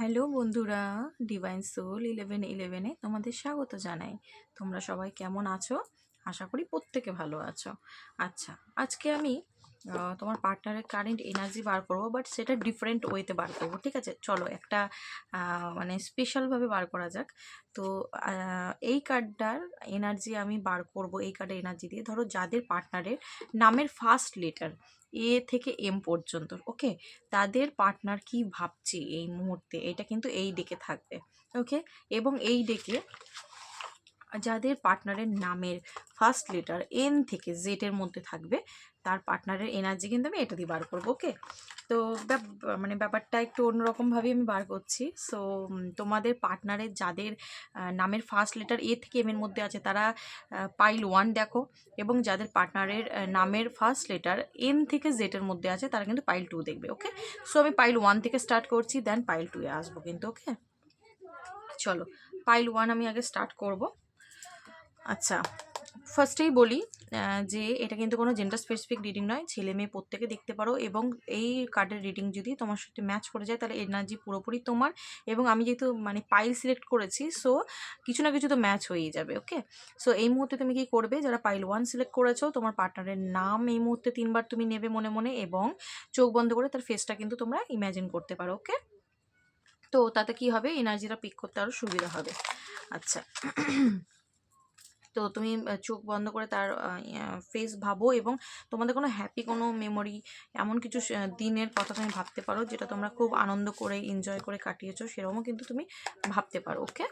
Hello বন্ধুরা divine soul eleven ইলেভেনে তোমাদের স্বাগত জানাই। তোমরা সবাই কেমন আছো? আশা করি প্রত্যেকে ভালো আছো। আচ্ছা আজকে আমি তোমার পার্টনারের কারেন্ট এনার্জি বার করব বাট সেটা ডিফারেন্ট ওয়েতে বার করব, ঠিক আছে? চলো, একটা মানে স্পেশালভাবে বার করা যাক। তো এই কার্ডটার এনার্জি আমি বার করব, এই কার্ডের এনার্জি দিয়ে। ধরো, যাদের পার্টনারের নামের ফার্স্ট লেটার এ থেকে এম পর্যন্ত ওকে তাদের পার্টনার কি ভাবছে এই মুহূর্তে? এটা কিন্তু এই ডেকে থাকবে ওকে এবং এই ডেকে যাদের পার্টনারের নামের ফার্স্ট লেটার এন থেকে জেটের মধ্যে থাকবে, তার পার্টনারের এনার্জি কিন্তু আমি এটা দিয়ে বার করব ওকে তো মানে ব্যাপারটা একটু অন্যরকমভাবে আমি বার করছি। সো তোমাদের পার্টনারের যাদের নামের ফার্স্ট লেটার এ থেকে এম এর মধ্যে আছে, তারা পাইল ওয়ান দেখো, এবং যাদের পার্টনারের নামের ফার্স্ট লেটার এন থেকে জেটের মধ্যে আছে, তারা কিন্তু পাইল টু দেখবে ওকে সো আমি পাইল ওয়ান থেকে স্টার্ট করছি দেন পাইল টুয়ে আসব কিন্তু ওকে চলো পাইল ওয়ান আমি আগে স্টার্ট করব। আচ্ছা ফার্স্টেই বলি যে এটা কিন্তু কোনো জেন্ডার স্পেসিফিক রিডিং নয়, ছেলে মেয়ে প্রত্যেকে দেখতে পারো এবং এই কার্ডের রিডিং যদি তোমার সাথে ম্যাচ করে যায়, তাহলে এনার্জি পুরোপুরি তোমার এবং আমি যেহেতু মানে পাইল সিলেক্ট করেছি সো কিছু না কিছু তো ম্যাচ হয়েই যাবে ওকে সো এই মুহূর্তে তুমি কি করবে, যারা পাইল ওয়ান সিলেক্ট করেছ, তোমার পার্টনারের নাম এই মুহূর্তে তিনবার তুমি নেবে মনে মনে এবং চোখ বন্ধ করে তার ফেসটা কিন্তু তোমরা ইম্যাজিন করতে পারো ওকে তো তাতে কি হবে এনার্জিটা পিক করতে আরও সুবিধা হবে। আচ্ছা তো তুমি চোখ বন্ধ করে তার ফেস ভাবো এবং তোমাদের কোনো হ্যাপি কোনো মেমোরি এমন কিছু দিনের কথা তুমি ভাবতে পারো যেটা তোমরা খুব আনন্দ করে এনজয় করে কাটিয়েছো সেরকমও কিন্তু তুমি ভাবতে পারো ওকে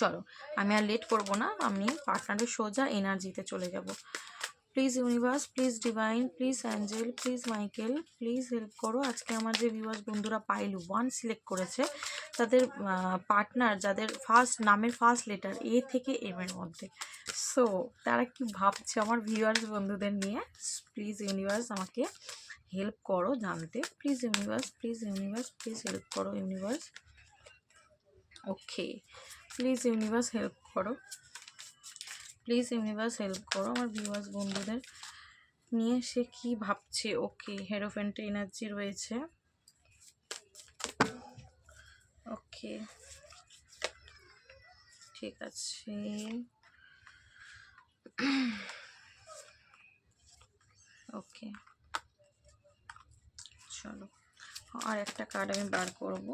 চলো, আমি আর লেট করব না, আমি পার্টনারের সোজা এনার্জিতে চলে যাব। Please universe please divine please angel please Michael please help করো। আজকে আমার যে ভিউয়ার্স বন্ধুরা পাইল ওয়ান সিলেক্ট করেছে। তাদের পার্টনার যাদের ফার্স্ট নামের ফার্স্ট লেটার এ থেকে এম এর মধ্যে। সো তারা কি ভাবছে আমার ভিউয়ার্স বন্ধুদের নিয়ে? প্লিজ ইউনিভার্স আমাকে হেল্প করো জানতে। Please universe please universe please help করো universe okay please universe help করো। প্লিজ ইউনিভার্স হেল্প করো আমার ভিউয়ার্স বন্ধুদের নিয়ে। সে কি ভাবছে? ওকে হেরোফেন্ট এনার্জি রয়েছে। ওকে। ঠিক আছে। ওকে। চলো। আর একটা কার্ড আমি বার করব।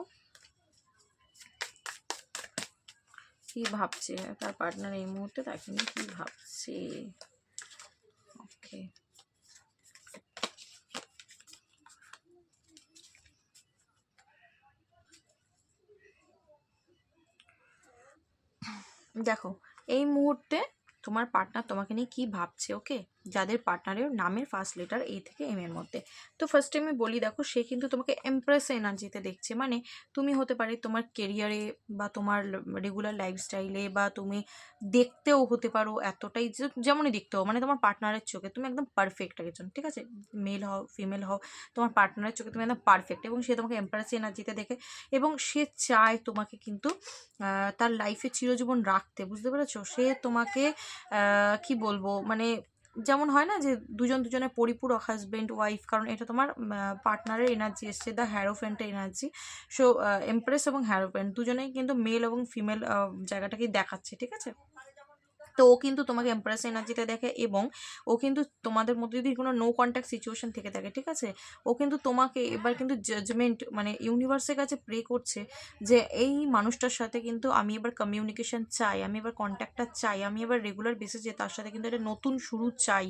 কি ভাবছে? তার পার্টনার এই মুহূর্তে তাকে নিয়ে কি ভাবছে? ওকে। দেখো এই মুহূর্তে তোমার পার্টনার তোমাকে নিয়ে কি ভাবছে ওকে যাদের পার্টনারের নামের ফার্স্ট লেটার এ থেকে এম এর মধ্যে। তো ফার্স্টে আমি বলি, দেখো, সে কিন্তু তোমাকে এমপ্রেস এনার্জিতে দেখছে। মানে তুমি হতে পারে তোমার কেরিয়ারে বা তোমার রেগুলার লাইফস্টাইলে বা তুমি দেখতেও হতে পারো এতটাই যেমনই দেখতে হও মানে তোমার পার্টনারের চোখে তুমি একদম পারফেক্ট একজন, ঠিক আছে? মেল হও ফিমেল হও, তোমার পার্টনারের চোখে তুমি একদম পারফেক্ট এবং সে তোমাকে এমপ্রেস এনার্জিতে দেখে এবং সে চায় তোমাকে কিন্তু তার লাইফে চিরজীবন রাখতে, বুঝতে পেরেছ? সে তোমাকে কি বলব? মানে যেমন হয় না যে দুজন দুজনের পরিপূরক হাজব্যান্ড ওয়াইফ কারণ এটা তোমার পার্টনারের এনার্জি এসছে দ্য হ্যারোফেন্টের এনার্জি সো এমপ্রেস এবং হ্যারোফেন্ট দুজনেই কিন্তু মেল এবং ফিমেল জায়গাটাকেই দেখাচ্ছে, ঠিক আছে? তো ও কিন্তু তোমাকে এমপ্রেস এনার্জিতে দেখে এবং ও কিন্তু তোমাদের মধ্যে যদি কোনো নো কন্ট্যাক্ট সিচুয়েশন থেকে থাকে ঠিক আছে? ও কিন্তু তোমাকে এবার কিন্তু জাজমেন্ট মানে ইউনিভার্সের কাছে প্রে করছে যে এই মানুষটার সাথে কিন্তু আমি এবার কমিউনিকেশন চাই আমি এবার কন্ট্যাক্টটা চাই আমি এবার রেগুলার বেসিসে তার সাথে কিন্তু একটা নতুন শুরু চাই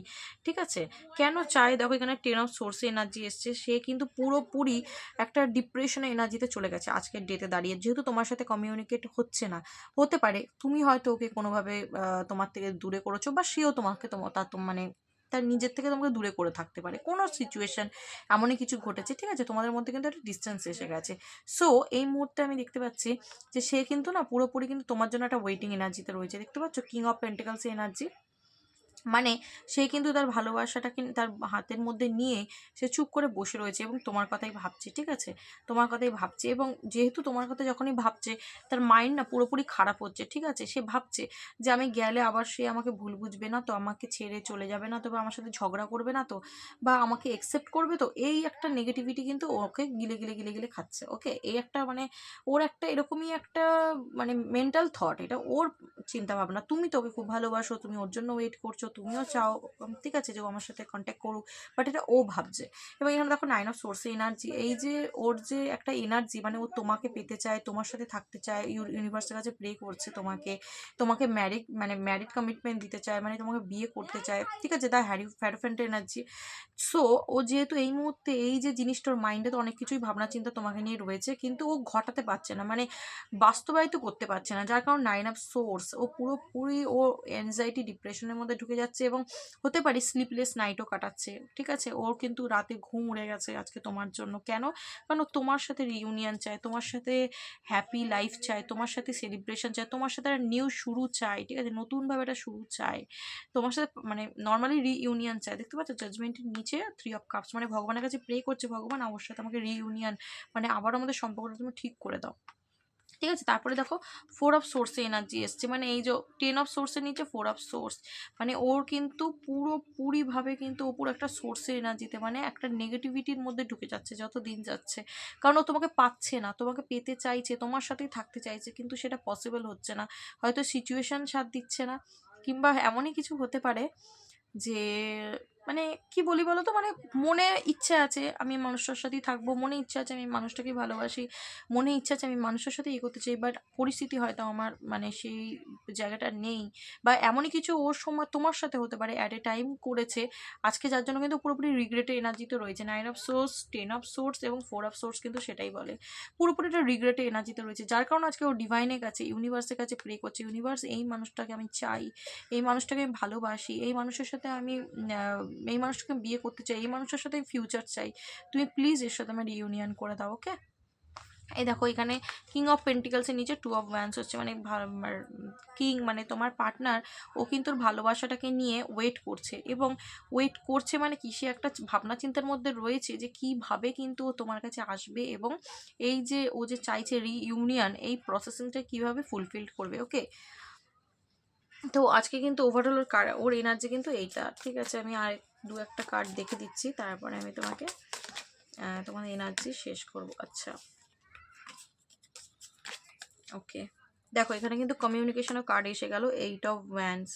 ঠিক আছে? কেন চাই? দেখো এখানে টেন অফ সোর্সে এনার্জি এসছে সে কিন্তু পুরোপুরি একটা ডিপ্রেশনে এনার্জিতে চলে গেছে আজকের ডেতে দাঁড়িয়ে। যেহেতু তোমার সাথে কমিউনিকেট হচ্ছে না হতে পারে। তুমি হয়তো ওকে কোনোভাবে আহ, তোমার থেকে দূরে করেছ বা সেও তোমাকে তোমার তার মানে তার নিজের থেকে তোমাকে দূরে করে থাকতে পারে। কোনো সিচুয়েশান এমনই কিছু ঘটেছে, ঠিক আছে? তোমাদের মধ্যে কিন্তু একটা ডিস্টেন্স এসে গেছে। সো এই মুহূর্তে আমি দেখতে পাচ্ছি যে সে কিন্তু না পুরোপুরি কিন্তু তোমার জন্য একটা ওয়েটিং এনার্জিতে রয়েছে। দেখতে পাচ্ছ? কিং অফ পেন্টিকালস এনার্জি মানে সে কিন্তু তার ভালোবাসাটাকে তার হাতের মধ্যে নিয়ে সে চুপ করে বসে রয়েছে এবং তোমার কথাই ভাবছে, ঠিক আছে? তোমার কথাই ভাবছে এবং যেহেতু তোমার কথা যখনই ভাবছে, তার মাইন্ড না পুরোপুরি খারাপ হচ্ছে, ঠিক আছে? সে ভাবছে যে আমি গেলে আবার সে আমাকে ভুল বুঝবে না, তো আমাকে ছেড়ে চলে যাবে না তো বা আমার সাথে ঝগড়া করবে না তো, বা আমাকে একসেপ্ট করবে তো, এই একটা নেগেটিভিটি কিন্তু ওকে গিলে গিলে গিলে গিলে খাচ্ছে ওকে এই একটা মানে ওর একটা এরকমই একটা মানে মেন্টাল থট এটা ওর চিন্তা ভাবনা তুমি তো ওকে খুব ভালোবাসো, তুমি ওর জন্য ওয়েট করছ তুমিও চাও ঠিক আছে যে ও আমার সাথে কন্ট্যাক্ট করুক বাট এটা ও ভাবছে। এবং এখানে দেখো নাইন অফ সোর্সে এনার্জি এই যে ওর যে একটা এনার্জি মানে ও তোমাকে পেতে চায়, তোমার সাথে থাকতে চায় ইউনিভার্সের কাছে প্রে করছে তোমাকে তোমাকে ম্যারিড মানে ম্যারিড কমিটমেন্ট দিতে চায় মানে তোমাকে বিয়ে করতে চায়, ঠিক আছে the hierophant energy so ও যেহেতু এই মুহূর্তে, এই যে জিনিসটার মাইন্ডে তো অনেক কিছুই ভাবনা চিন্তা তোমাকে নিয়ে রয়েছে, কিন্তু ও ঘটাতে পারছে না মানে বাস্তবায়িত করতে পারছে না, যার কারণ নাইন অফ সোর্স ও পুরোপুরি ও অ্যাংজাইটি ডিপ্রেশনের মধ্যে ঢুকে যাচ্ছে এবং হতে পারে স্লিপলেস নাইটও কাটাচ্ছে, ঠিক আছে? ওর কিন্তু রাতে ঘুম উড়ে গেছে আজকে তোমার জন্য। কেন? কারণ তোমার সাথে রিউনিয়ন চায়, তোমার সাথে হ্যাপি লাইফ চায়, তোমার সাথে সেলিব্রেশন চায়, তোমার সাথে একটা নিউ শুরু চায়, ঠিক আছে? নতুনভাবে একটা শুরু চায়। তোমার সাথে মানে নর্মালি রিইউনিয়ন চায়। দেখতে পাচ্ছ? জাজমেন্টের নিচে থ্রি অফ কাপস মানে ভগবানের কাছে প্রে করছে, ভগবান, আমার সাথে আমাকে রিইউনিয়ন মানে আবার আমাদের সম্পর্কটা তুমি ঠিক করে দাও। ঠিক আছে? তারপরে দেখো ফোর অফ সোর্সে এনার্জি এসছে। মানে এই যে টেন অফ সোর্সের নিচে ফোর অফ সোর্স মানে ওর কিন্তু পুরোপুরিভাবে কিন্তু ওপর একটা সোর্সের এনার্জিতে মানে একটা নেগেটিভিটির মধ্যে ঢুকে যাচ্ছে, যত দিন যাচ্ছে। কারণ ও তোমাকে পাচ্ছে না, তোমাকে পেতে চাইছে, তোমার সাথেই থাকতে চাইছে, কিন্তু সেটা পসিবল হচ্ছে না। হয়তো সিচুয়েশান সাথ দিচ্ছে না, কিংবা এমনই কিছু হতে পারে যে মানে কি বলি বলো তো মানে মনে ইচ্ছে আছে আমি মানুষটার সাথেই থাকব, মনে ইচ্ছা আছে আমি মানুষটাকে ভালোবাসি, মনে ইচ্ছা আছে আমি মানুষের সাথে ইয়ে করতে চাই বাট পরিস্থিতি হয়তো আমার মানে সেই জায়গাটা নেই বা এমনই কিছু ওর সময় তোমার সাথে হতে পারে অ্যাট এ টাইম করেছে, আজকে যার জন্য কিন্তু পুরোপুরি রিগ্রেটের এনার্জি তো রয়েছে। Nine of swords ten of swords এবং ফোর অফ সোর্স কিন্তু সেটাই বলে। পুরোপুরি একটা রিগ্রেটের এনার্জিতে রয়েছে, যার কারণে আজকে ও ডিভাইনের কাছে ইউনিভার্সের কাছে প্রে করছে ইউনিভার্স এই মানুষটাকে আমি চাই, এই মানুষটাকে আমি ভালোবাসি, এই মানুষের সাথে আমি এই মানুষটাকে বিয়ে করতে চাই, এই মানুষের সাথে ফিউচার চাই। তুমি প্লিজ এর সাথে আমার রিউনিয়ন করে দাও ওকে এই দেখো, এখানে কিং অফ পেন্টিকালসের নিচে টু অফ ভ্যান্স হচ্ছে মানে কিং মানে তোমার পার্টনার ও কিন্তু ভালোবাসাটাকে নিয়ে ওয়েট করছে। এবং ওয়েট করছে মানে কি? সে একটা ভাবনা চিন্তার মধ্যে রয়েছে যে কীভাবে কিন্তু ও তোমার কাছে আসবে এবং এই যে ও যে চাইছে রিইউনিয়ন এই প্রসেসিংটা কীভাবে ফুলফিল করবে ওকে তো আজকে কিন্তু ওভারঅল ওর কার ওর এনার্জি কিন্তু এইটা, ঠিক আছে? আমি আর দু একটা কার্ড দেখে দিচ্ছি, তারপরে আমি তোমাকে তোমার এনার্জি শেষ করব। আচ্ছা। ওকে দেখো, এখানে কিন্তু কমিউনিকেশনের কার্ড এসে গেল এইট অফ ভ্যান্স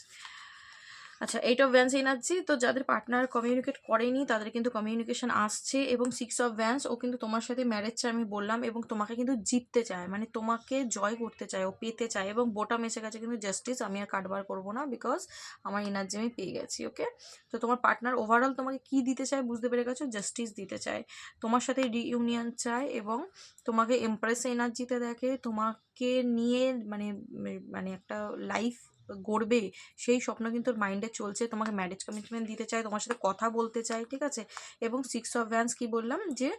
আচ্ছা এইট অফ ভ্যান্স এনার্জি তো যাদের পার্টনার কমিউনিকেট করেনি, তাদের কিন্তু কমিউনিকেশন আসছে এবং সিক্স অফ ভ্যান্স ও কিন্তু তোমার সাথে ম্যারেজ চায়, আমি বললাম, এবং তোমাকে কিন্তু জিততে চায়। মানে তোমাকে জয় করতে চায়, ও পেতে চায় এবং বোটাম এসে গেছে কিন্তু জাস্টিস আমি আর কাটবার করব না বিকজ আমার এনার্জি আমি পেয়ে গেছি ওকে তো তোমার পার্টনার ওভারঅল তোমাকে কি দিতে চায় বুঝতে পেরে গেছো? জাস্টিস দিতে চায়। তোমার সাথে রিইউনিয়ন চায় এবং তোমাকে এমপ্রেস এনার্জিতে দেখে, তোমাকে নিয়ে মানে মানে একটা লাইফ গড়বে, সেই স্বপ্ন কিন্তু ওর মাইন্ডে চলছে। তোমাকে ম্যারেজ কমিটমেন্ট দিতে চায়, তোমার সাথে কথা বলতে চায়, ঠিক আছে? এবং সিক্স অফ ভ্যান্স কি বললাম? যে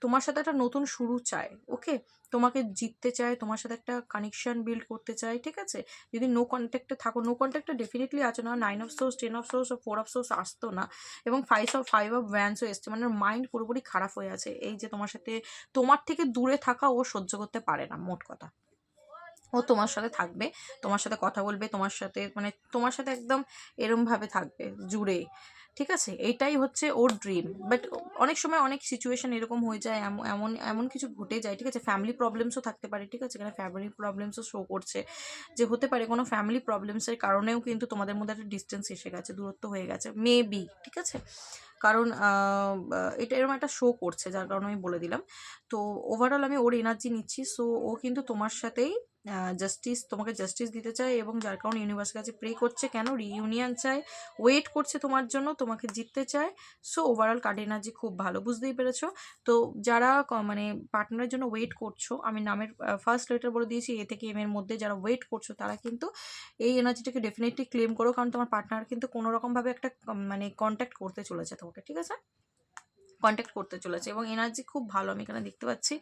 তোমার সাথে একটা নতুন শুরু চায় ওকে তোমাকে জিততে চায়, তোমার সাথে একটা কানেকশন বিল্ড করতে চায়, ঠিক আছে? যদি নো কন্ট্যাক্টে থাকো নো কন্ট্যাক্টে ডেফিনেটলি আছে না। Nine of swords ten of swords four of swords আসতো না। এবং ফাইভ অফ ফাইভ অফ ভ্যান্সও এসছে মানে মাইন্ড পুরোপুরি খারাপ হয়ে আছে। এই যে তোমার সাথে, তোমার থেকে দূরে থাকা ও সহ্য করতে পারে না, মোট কথা। ও তোমার সাথে থাকবে, তোমার সাথে কথা বলবে, তোমার সাথে মানে তোমার সাথে একদম এরমভাবে থাকবে জুড়ে, ঠিক আছে? এইটাই হচ্ছে ওর ড্রিম বাট অনেক সময় অনেক সিচুয়েশন এরকম হয়ে যায়, এমন এমন কিছু ঘটে যায়, ঠিক আছে? ফ্যামিলি প্রবলেমসও থাকতে পারে, ঠিক আছে? এখানে ফ্যামিলি প্রবলেমসও শো করছে যে হতে পারে কোনো ফ্যামিলি প্রবলেমসের কারণেও কিন্তু তোমাদের মধ্যে একটা ডিস্টেন্স এসে গেছে, দূরত্ব হয়ে গেছে মেবি ঠিক আছে? কারণ এটা এরকম একটা শো করছে, যার কারণে আমি বলে দিলাম। তো ওভারঅল আমি ওর এনার্জি নিচ্ছি সো ও কিন্তু তোমার সাথেই জাস্টিস তোমাকে জাস্টিস দিতে চায় এবং যার কারণে ইউনিভার্সের কাছে প্রে করছে কেন? রিইউনিয়ন চায় ওয়েট করছে তোমার জন্য, তোমাকে জিততে চায়। সো ওভারঅল কার্ড এনার্জি খুব ভালো, বুঝতেই পেরেছ? তো যারা মানে পার্টনারের জন্য ওয়েট করছ, আমি নামের ফার্স্ট লেটার বলে দিয়েছি, এ থেকে এম এর মধ্যে যারা ওয়েট করছ, তারা কিন্তু এই এনার্জিটাকে ডেফিনেটলি ক্লেম করো, কারণ তোমার পার্টনার কিন্তু কোনো রকমভাবে একটা মানে কন্ট্যাক্ট করতে চলেছে তোমাকে, ঠিক আছে? কন্ট্যাক্ট করতে চলেছে এবং এনার্জি খুব ভালো, আমি এখানে দেখতে পাচ্ছি।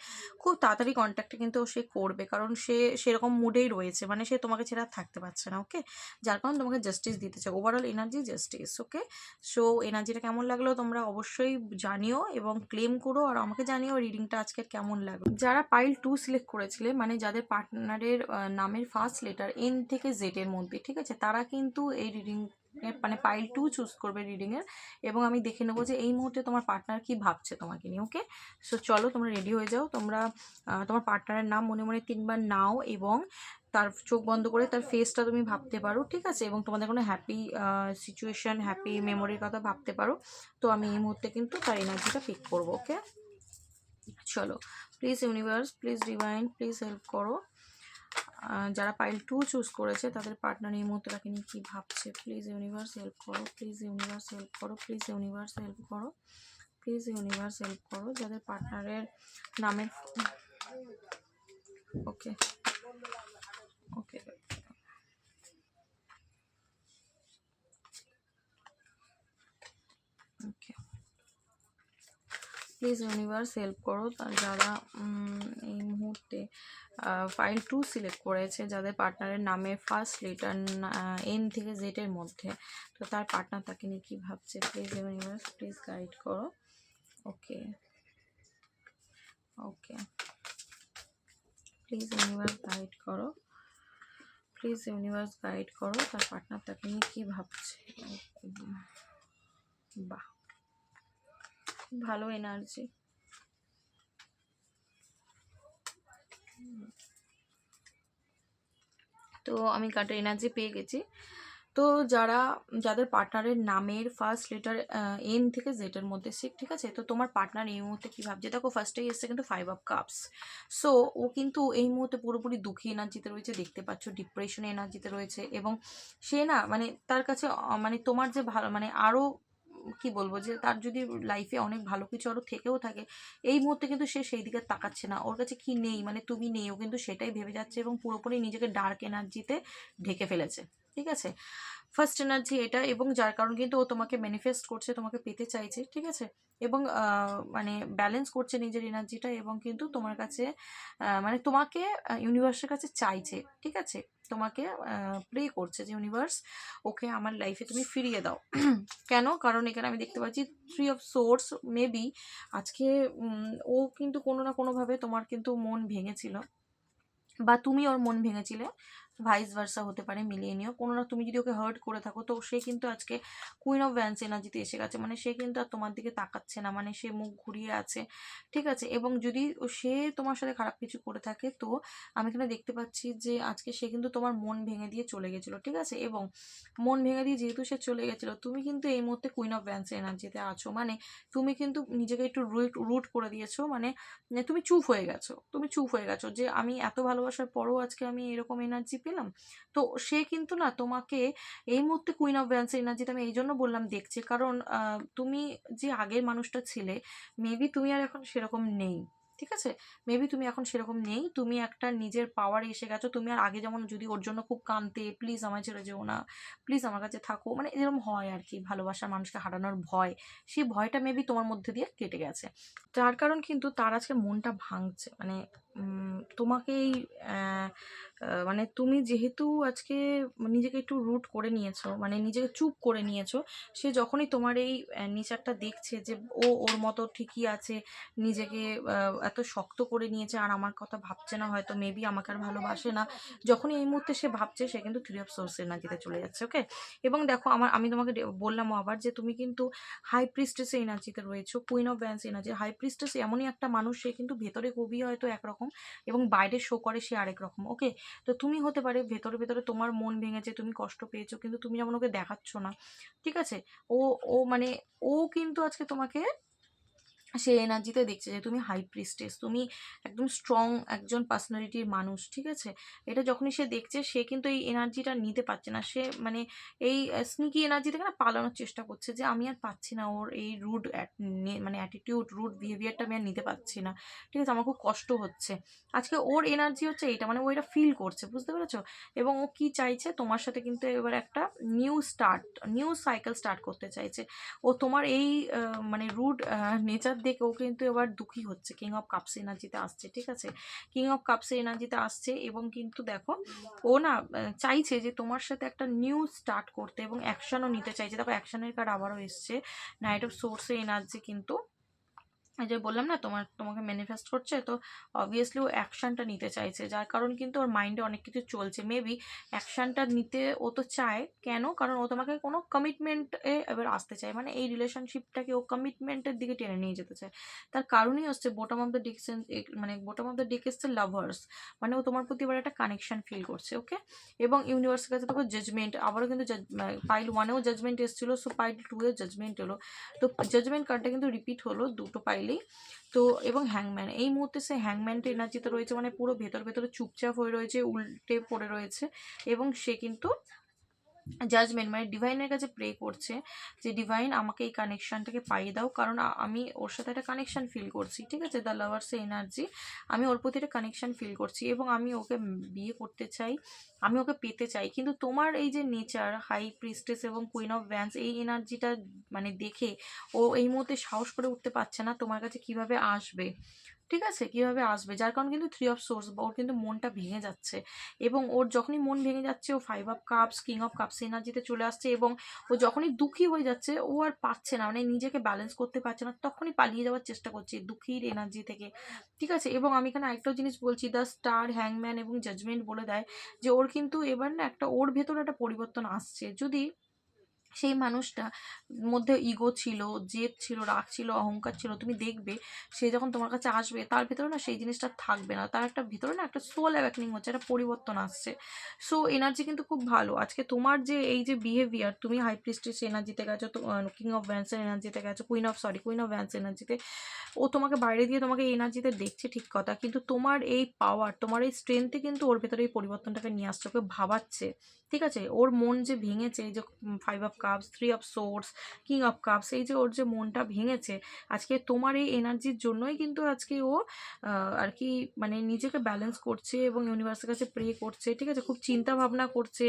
খুব তাড়াতাড়ি কন্ট্যাক্টে কিন্তু সে করবে, কারণ সে সেরকম মুডেই রয়েছে মানে সে তোমাকে ছেড়ে থাকতে পারছে না ওকে যার কারণে তোমাকে জাস্টিস দিতে চাই overall energy justice okay so এনার্জিটা কেমন লাগল তোমরা অবশ্যই জানিও এবং ক্লেম করো আর আমাকে জানিও রিডিংটা আজকের কেমন লাগল। যারা পাইল টু সিলেক্ট করেছিলে মানে যাদের পার্টনারের নামের ফার্স্ট লেটার এন থেকে জেড এর মধ্যে, ঠিক আছে? তারা কিন্তু এই রিডিং মানে পাইল টু চুজ করবে রিডিংয়ের এবং আমি দেখে নেব যে এই মুহূর্তে তোমার পার্টনার কি ভাবছে তোমাকে নিয়ে ওকে সো চলো তোমরা রেডি হয়ে যাও। তোমরা তোমার পার্টনারের নাম মনে মনে তিনবার নাও এবং তার চোখ বন্ধ করে তার ফেসটা তুমি ভাবতে পারো, ঠিক আছে? এবং তোমাদের কোনো হ্যাপি সিচুয়েশন হ্যাপি মেমোরির কথা ভাবতে পারো। তো আমি এই মুহূর্তে কিন্তু তার এনার্জিটা পিক করব ওকে চলো please universe please divine please help করো। যারা পাইল টু চুজ করেছে, তাদের পার্টনার এই মুহূর্তে তাকে নিয়ে কী ভাবছে? প্লিজ ইউনিভার্স হেল্প করো প্লিজ ইউনিভার্স হেল্প করো প্লিজ ইউনিভার্স হেল্প করো প্লিজ ইউনিভার্স হেল্প করো, যাদের পার্টনারের নামের okay okay okay please universe help করো, তার যারা এই মুহূর্তে ফাইল টু সিলেক্ট করেছে যাদের পার্টনারের নামে ফার্স্ট লেটার এন থেকে জেড এর মধ্যে। তো তার পার্টনার তাকে নিয়ে কী ভাবছে? প্লিজ ইউনিভার্স প্লিজ গাইড করো। Okay okay please universe guide করো। প্লিজ ইউনিভার্স গাইড করো। তার পার্টনার তাকে নিয়ে কী ভাবছে? বাহ, ভালো এনার্জি তো আমি কার্ডের এনার্জি পেয়ে গেছি। তো যারা, যাদের পার্টনারের নামের ফার্স্ট লেটার এন থেকে জেটের মধ্যে সে ঠিক আছে? তো তোমার পার্টনার এই মুহূর্তে কী ভাবছে? দেখো ফার্স্টেই এসছে কিন্তু ফাইভ অফ কাপস সো ও কিন্তু এই মুহূর্তে পুরোপুরি দুঃখী এনার্জিতে রয়েছে, দেখতে পাচ্ছ ডিপ্রেশনে এনার্জিতে রয়েছে এবং সে না মানে তার কাছে মানে তোমার যে ভালো মানে আরও কি বলব যে তার যদি লাইফে অনেক ভালো কিছু আরও থেকেও থাকে, এই মুহূর্তে কিন্তু সে সেই দিকে তাকাচ্ছে না। ওর কাছে কি নেই? মানে তুমি নেই। ও কিন্তু সেটাই ভেবে যাচ্ছে এবং পুরোপুরি নিজেকে ডার্ক এনার্জিতে ঢেকে ফেলেছে। ঠিক আছে? ফার্স্ট এনার্জি এটা এবং যার কারণ কিন্তু ও তোমাকে ম্যানিফেস্ট করছে, তোমাকে পেতে চাইছে, ঠিক আছে? এবং মানে ব্যালেন্স করছে নিজের এনার্জিটা এবং কিন্তু তোমার কাছে মানে তোমাকে ইউনিভার্সের কাছে চাইছে, ঠিক আছে? তোমাকে প্রে করছে যে ইউনিভার্স ওকে আমার লাইফে তুমি ফিরিয়ে দাও। কেন? কারণ এখানে আমি দেখতে পাচ্ছি থ্রি অফ সোর্স মেবি আজকে ও কিন্তু কোনো না কোনোভাবে তোমার কিন্তু মন ভেঙেছিল বা তুমি ওর মন ভেঙেছিলে। ভাইস ভার্সা হতে পারে, মিলিয়ে নিও। কোনো না তুমি যদি ওকে হার্ট করে থাকো, তো সে কিন্তু আজকে কুইন অফ ভ্যান্স এনার্জিতে এসে গেছে। মানে সে কিন্তু আর তোমার দিকে তাকাচ্ছে না মানে সে মুখ ঘুরিয়ে আছে। ঠিক আছে? এবং যদি সে তোমার সাথে খারাপ কিছু করে থাকে, তো আমি এখানে দেখতে পাচ্ছি যে আজকে সে কিন্তু তোমার মন ভেঙে দিয়ে চলে গেছিল। ঠিক আছে? এবং মন ভেঙে দিয়ে যেহেতু সে চলে গেছিল, তুমি কিন্তু এই মুহূর্তে কুইন অফ ভ্যান্স এনার্জিতে আছো। মানে তুমি কিন্তু নিজেকে একটু রুট রুট করে দিয়েছ। মানে তুমি চুপ হয়ে গেছো। তুমি চুপ হয়ে গেছো যে আমি এত ভালোবাসার পরও আজকে আমি এরকম এনার্জি পেলাম। তো সে কিন্তু না তোমাকে এই মুহূর্তে কুইন অফ ভ্যান্স এনার্জিতে আমি এই জন্য বললাম দেখছি। কারণ তুমি যে আগের মানুষটা ছিলে মেবি তুমি আর এখন সেরকম নেই, ঠিক আছে? মেবি তুমি এখন সেরকম নেই, তুমি একটা নিজের পাওয়ারে এসে গেছো, তুমি আর আগে যেমন যদি ওর জন্য খুব কাঁদতে প্লিজ আমায় ছেড়ে যেও না প্লিজ আমার কাছে থাকো মানে এরকম হয় আর কি, ভালোবাসার মানুষকে হারানোর ভয়। সেই ভয়টা মেবি তোমার মধ্যে দিয়ে কেটে গেছে। যার কারণ কিন্তু তার আজকে মনটা ভাঙছে মানে তোমাকেই মানে তুমি যেহেতু আজকে নিজেকে একটু রুট করে নিয়েছো মানে নিজেকে চুপ করে নিয়েছো, সে যখনই তোমার এই নেচারটা দেখছে যে ও ওর মতো ঠিকই আছে, নিজেকে এত শক্ত করে নিয়েছে আর আমার কথা ভাবছে না, হয়তো মেবি আমাকে আর ভালোবাসে না, যখনই এই মুহূর্তে সে ভাবছে, সে কিন্তু থ্রি অফ সোর্স এনার্জিতে চলে যাচ্ছে ওকে এবং দেখো আমার, আমি তোমাকে বললাম আবার যে তুমি কিন্তু হাই প্রিস্টেস এনার্জিতে রয়েছো কুইন অফ ব্যান্স এনার্জি হাই প্রিস্টেস এমনই একটা মানুষ, সে কিন্তু ভেতরে খুবই হয়তো একরকম এবং বাইরে শো করে সে আরেক রকম ওকে তো তুমি হতে পারে ভেতরে ভেতরে তোমার মন ভেঙেছে তুমি কষ্ট পেয়েছ, কিন্তু তুমি যেমন ওকে দেখাচ্ছ না, ঠিক আছে? ও ও মানে ও কিন্তু আজকে তোমাকে সে এনার্জিতে দেখছে যে তুমি হাই প্রিস্টেস তুমি একদম স্ট্রং একজন পার্সোনালিটির মানুষ, ঠিক আছে? এটা যখনই সে দেখছে, সে কিন্তু এই এনার্জিটা নিতে পারছে না। সে মানে এই স্নিকি এনার্জি থেকে না পালানোর চেষ্টা করছে যে আমি আর পাচ্ছি না ওর এই রুড মানে অ্যাটিটিউড রুড বিহেভিয়ারটা আমি আর নিতে পারছি না। ঠিক আছে? আমার খুব কষ্ট হচ্ছে। আজকে ওর এনার্জি হচ্ছে এইটা মানে ও এটা ফিল করছে, বুঝতে পেরেছ? এবং ও কি চাইছে? তোমার সাথে কিন্তু এবার একটা new start new cycle start করতে চাইছে। ও তোমার এই মানে রুড নেচার দেখে ও কিন্তু এবার দুঃখী হচ্ছে। কিং অফ কাপসে এনার্জিতে আসছে, ঠিক আছে? কিং অফ কাপসে এনার্জিতে আসছে এবং কিন্তু দেখো, ও না চাইছে যে তোমার সাথে একটা নিউ স্টার্ট করতে এবং অ্যাকশনও নিতে চাইছে। দেখো অ্যাকশানের কার্ড আবারও এসছে। নাইট অফ সোর্সে এনার্জি কিন্তু যে বললাম না, তোমার, তোমাকে ম্যানিফেস্ট করছে, তো অবভিয়াসলি ও অ্যাকশনটা নিতে চাইছে। যার কারণ কিন্তু ওর মাইন্ডে অনেক কিছু চলছে। মেবি অ্যাকশনটা নিতে ও তো চায়। কেন? কারণ ও তোমাকে কোনো কমিটমেন্টে এবার আসতে চায়। মানে এই রিলেশনশিপটাকে ও কমিটমেন্টের দিকে টেনে নিয়ে যেতে চায়। তার কারণই হচ্ছে বোটম অফ দ্য ডিক মানে bottom of the deck lovers মানে ও তোমার প্রতি এবার একটা কানেকশন ফিল করছে ওকে এবং ইউনিভার্সের কাছে দেখো জাজমেন্ট আবারও কিন্তু পাইল ওয়ানেও জাজমেন্ট এসেছিল সো পাইল টু এও জাজমেন্ট এলো। তো জাজমেন্ট কার্ডটা কিন্তু রিপিট হলো, দুটো পাইলেই তো, এবং হ্যাংম্যান এই মুহূর্তে সে হ্যাংম্যানটা এনার্জিতে রয়েছে মানে পুরো ভেতর ভেতরে চুপচাপ হয়ে রয়েছে, উল্টে পড়ে রয়েছে, এবং সে কিন্তু জাজমেন্ট মানে ডিভাইনের কাছে প্রে করছে যে ডিভাইন আমাকে এই কানেকশানটাকে পাইয়ে দাও। কারণ আমি ওর সাথে একটা কানেকশন ফিল করছি, ঠিক আছে? দ্য লাভার্স এনার্জি আমি ওর প্রতি একটা কানেকশন ফিল করছি এবং আমি ওকে বিয়ে করতে চাই, আমি ওকে পেতে চাই। কিন্তু তোমার এই যে নেচার হাই প্রিস্টেস এবং কুইন অফ ভ্যান্স এই এনার্জিটা মানে দেখে ও এই মুহূর্তে সাহস করে উঠতে পারছে না তোমার কাছে কীভাবে আসবে। ঠিক আছে? কীভাবে আসবে? যার কারণ কিন্তু থ্রি অফ সোর্স ওর কিন্তু মনটা ভেঙে যাচ্ছে। এবং ওর যখনই মন ভেঙে যাচ্ছে, ও five of cups king of cups এনার্জিতে চলে আসছে এবং ও যখনই দুঃখী হয়ে যাচ্ছে, ও আর পাচ্ছে না। মানে নিজেকে ব্যালেন্স করতে পারছে না। তখনই পালিয়ে যাওয়ার চেষ্টা করছে দুঃখীর এনার্জি থেকে। ঠিক আছে? এবং আমি এখানে আরেকটাও জিনিস বলছি দ্য স্টার হ্যাংম্যান এবং জাজমেন্ট বলে দেয় যে, ওর কিন্তু এবার না একটা, ওর ভেতরে একটা পরিবর্তন আসছে। যদি সেই মানুষটা মধ্যে ইগো ছিল, জেদ ছিল, রাগ ছিল, অহংকার ছিল, তুমি দেখবে সে যখন তোমার কাছে আসবে, তার ভিতরে না সেই জিনিসটা থাকবে না। তার একটা ভিতরে না একটা সোল অ্যাওয়াকনিং হচ্ছে, একটা পরিবর্তন আসছে। সো এনার্জি কিন্তু খুব ভালো। আজকে তোমার যে এই যে বিহেভিয়ার তুমি হাই প্রিস্টিস এনার্জিতে গেছো কিং অফ ভ্যান্সের এনার্জিতে গেছো queen of sorry queen of wands এনার্জিতে ও তোমাকে বাইরে দিয়ে তোমাকে এই এনার্জিতে দেখছে, ঠিক কথা। কিন্তু তোমার এই পাওয়ার তোমার এই স্ট্রেংথে কিন্তু ওর ভেতরে এই পরিবর্তনটাকে নিয়ে আসছে, ওকে ভাবাচ্ছে। ঠিক আছে? ওর মন যে ভেঙেছে, এই যে five of cups three of swords king of cups এই যে ওর যে মনটা ভেঙেছে, আজকে তোমার এই এনার্জির জন্যই কিন্তু আজকে ও আর কি মানে নিজেকে ব্যালেন্স করছে এবং ইউনিভার্সের কাছে প্রে করছে, ঠিক আছে? খুব চিন্তা ভাবনা করছে,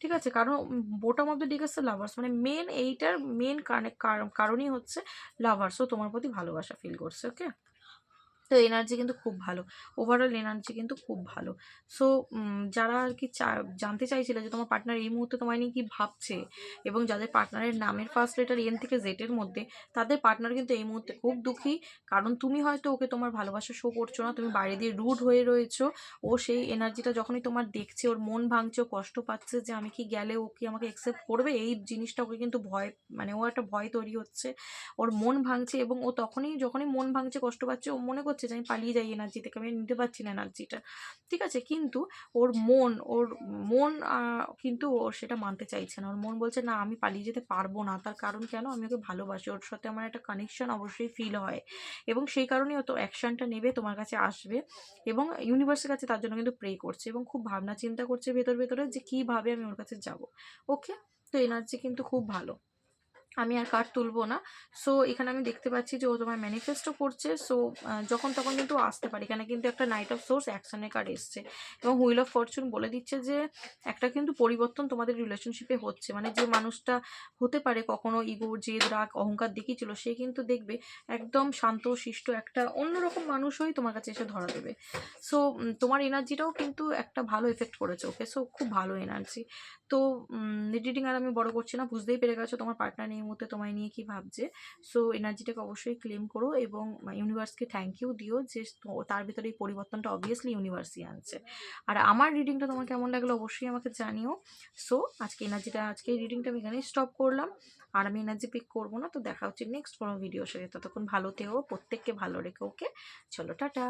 ঠিক আছে? কারণ বোটম অফ দ্য হচ্ছে লাভার্স মানে মেন এইটার মেন কারণে কারণই হচ্ছে লাভার্স ও তোমার প্রতি ভালোবাসা ফিল করছে ওকে তো এনার্জি কিন্তু খুব ভালো। ওভারঅল এনার্জি কিন্তু খুব ভালো। সো যারা আর কি জানতে চাইছিলে যে তোমার পার্টনার এই মুহূর্তে তোমায় নিয়ে কি ভাবছে এবং যাদের পার্টনারের নামের ফার্স্ট লেটার এন থেকে জেটের মধ্যে, তাদের পার্টনার কিন্তু এই মুহূর্তে খুব দুঃখী। কারণ তুমি হয়তো ওকে তোমার ভালোবাসা শো করছ না, তুমি বাইরে দিয়ে রুড হয়ে রয়েছো। ও সেই এনার্জিটা যখনই তোমার দেখছে, ওর মন ভাঙছে কষ্ট পাচ্ছে যে আমি কি গেলে ও কি আমাকে অ্যাকসেপ্ট করবে, এই জিনিসটা ওকে কিন্তু ভয় মানে ও একটা ভয় তৈরি হচ্ছে। ওর মন ভাঙছে এবং ও তখনই, যখনই মন ভাঙছে, কষ্ট পাচ্ছে, ও মনে করছে যে আমি পালিয়ে যাই এনার্জি থেকে, আমি নিতে পারছি না এনার্জিটা ঠিক আছে? কিন্তু ওর মন ওর মন কিন্তু ও সেটা মানতে চাইছে না। ওর মন বলছে, না, আমি পালিয়ে যেতে পারব না। তার কারণ কেন? আমি ওকে ভালোবাসি। ওর সাথে আমার একটা কানেকশন অবশ্যই ফিল হয়। এবং সেই কারণেই ও তো অ্যাকশনটা নেবে, তোমার কাছে আসবে। এবং ইউনিভার্সের কাছে তার জন্য কিন্তু প্রে করছে এবং খুব ভাবনা চিন্তা করছে ভেতর ভেতরে যে কীভাবে আমি ওর কাছে যাব। ওকে তো এনার্জি কিন্তু খুব ভালো। আমি আর কার্ড তুলবো না। সো এখানে আমি দেখতে পাচ্ছি যে ও তোমার ম্যানিফেস্টো করছে। সো যখন তখন কিন্তু আসতে পারে। এখানে কিন্তু একটা নাইট অফ সোর্স অ্যাকশনের কার্ড এসছে। এবং হুইল অফ ফরচুন বলে দিচ্ছে যে, একটা কিন্তু পরিবর্তন তোমাদের রিলেশনশিপে হচ্ছে। মানে যে মানুষটা হতে পারে কখনো ইগো জেদ, রাগ, অহংকার দেখিয়েছিল সে কিন্তু দেখবে একদম শান্ত, শিষ্ট একটা অন্যরকম মানুষই তোমার কাছে এসে ধরা দেবে। সো তোমার এনার্জিটাও কিন্তু একটা ভালো এফেক্ট করেছে ওকে। সো খুব ভালো এনার্জি তো রিডিং আর আমি বড় করছি না, বুঝতেই পেরে গেছো তোমার পার্টনার এই মুহূর্তে, তোমায় নিয়ে কি ভাবছে? সো এনার্জিটাকে অবশ্যই ক্লেম করো এবং ইউনিভার্সকে থ্যাংক ইউ দিও যে তার ভিতরে এই পরিবর্তনটা অবভিয়াসলি ইউনিভার্সই আনছে। আর আমার রিডিংটা তোমার কেমন লাগল অবশ্যই আমাকে জানিও। সো আজকে এনার্জিটা আজকে এই রিডিংটা আমি এখানেই স্টপ করলাম। আর আমি এনার্জি পিক করব না, তো দেখা হচ্ছে নেক্সট কোনো ভিডিওর সাথে। ততক্ষণ ভালো থেও, প্রত্যেককে ভালো রেখে ওকে চলো, টাটা!